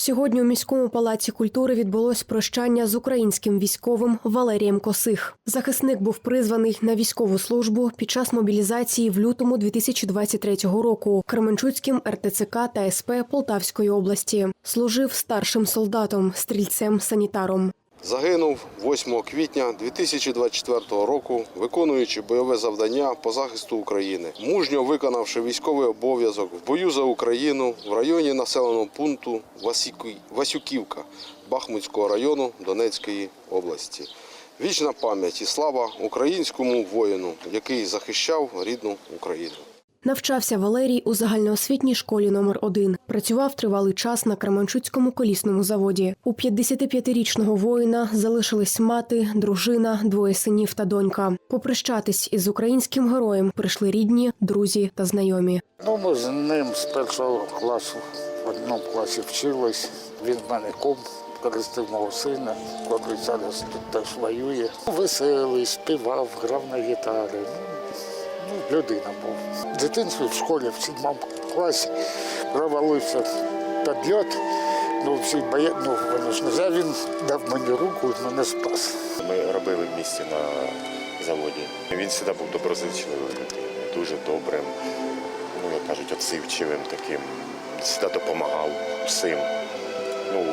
Сьогодні у міському палаці культури відбулось прощання з українським військовим Валерієм Косих. Захисник був призваний на військову службу під час мобілізації в лютому 2023 року Кременчуцьким РТЦК та СП Полтавської області. Служив старшим солдатом, стрільцем, санітаром. Загинув 8 квітня 2024 року, виконуючи бойове завдання по захисту України, мужньо виконавши військовий обов'язок в бою за Україну в районі населеного пункту Васюківка Бахмутського району Донецької області. Вічна пам'ять і слава українському воїну, який захищав рідну Україну. Навчався Валерій у загальноосвітній школі номер 1 Працював тривалий час на Кременчуцькому колісному заводі. У 55-річного воїна залишились мати, дружина, двоє синів та донька. Попрощатись із українським героєм прийшли рідні, друзі та знайомі. Ну, ми з ним з першого класу в одному класі вчились. Він мене ком користив мого сина, коли зараз тут теж воює. Веселий, співав, грав на гітарі. Ну, людина був. В в школі в сідьмому класі провалився підльот. Ну, всі боя... ну, вони ж не він дав мені руку і мене спас. Ми робили в місті на заводі. Він завжди був доброзичливим, людиною, дуже добрим, ну як кажуть, отзивчивим таким. Завжди допомагав всім. Ну,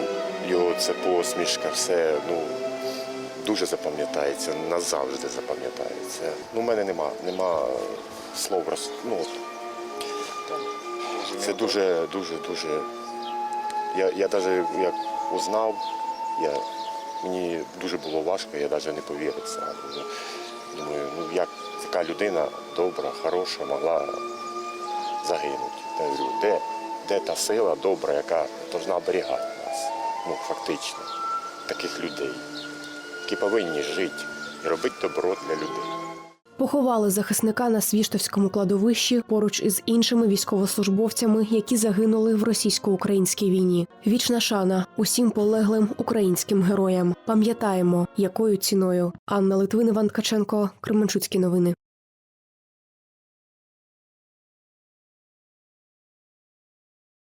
його це посмішка, все ну, дуже запам'ятається, назавжди запам'ятається. Ну, у мене нема, нема слов роз... ну. Це дуже, дуже, дуже. Я, я навіть як узнав, я, мені дуже було важко, я навіть не повірив. Ну, Думаю, ну як така людина добра, хороша, могла загинути. Я говорю, де, де та сила добра, яка повинна оберігати нас? Ну, фактично, таких людей, які повинні жити і робити добро для людей. Поховали захисника на Свіштовському кладовищі поруч із іншими військовослужбовцями, які загинули в російсько-українській війні. Вічна шана усім полеглим українським героям. Пам'ятаємо, якою ціною. Анна Литвин, Іван Ткаченко, Кременчуцькі новини.